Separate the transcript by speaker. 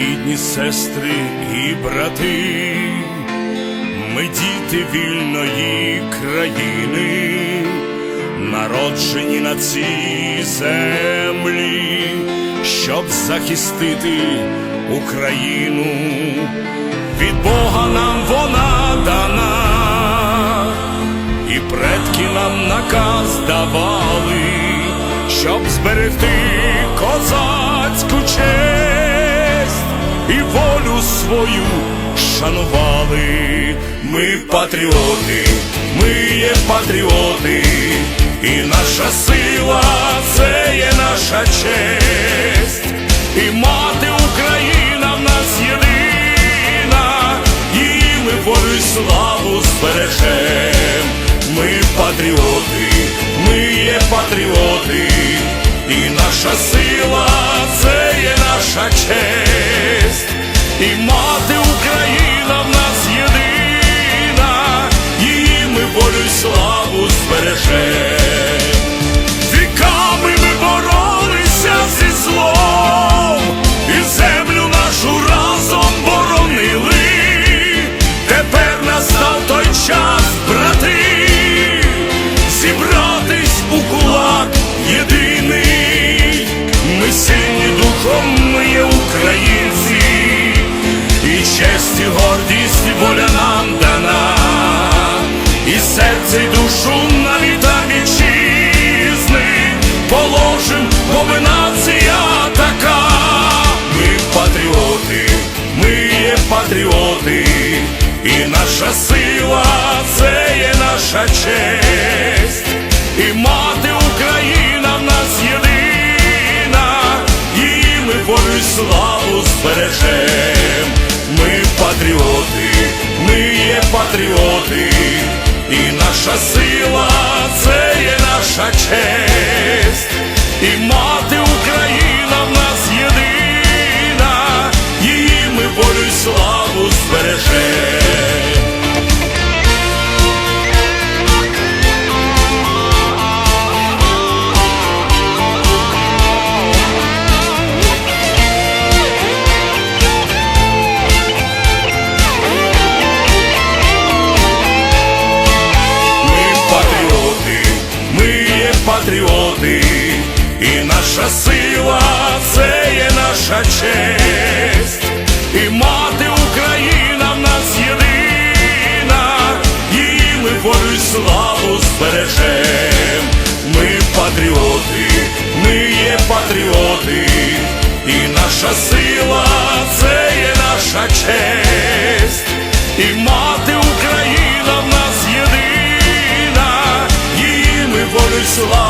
Speaker 1: рідні сестри і брати, ми діти вільної країни, народжені на цій землі, щоб захистити Україну, від Бога нам вона дана, і предки нам наказ давали, щоб зберегти козацьку честь свою шанували. Ми патріоти, ми є патріоти, і наша сила це є наша честь, і мати Україна в нас єдина, її ми волю й славу збережем. Ми патріоти, ми є патріоти, і наша сила це є наша честь, і мати Україна в нас єдина, її ми волю й славу збережем. Віками ми боролися зі злом, і землю нашу разом боронили. Тепер настав той час, брати, зібратись у кулак єдиний. Ми сильні духом, ми є українці, і честь, і гордість, і воля нам дана, і серце, і душу на літа вітчизни положим, бо ми нація така. Ми патріоти, ми є патріоти, і наша сила це є наша честь, і мати Україна в нас єдина, її ми волю й славу збережем. Ми патріоти, і наша сила це є наша честь, і патріоти, і наша сила це є наша честь, і мати Україна в нас єдина, її ми волю славу збережем. Ми патріоти, ми є патріоти, і наша сила long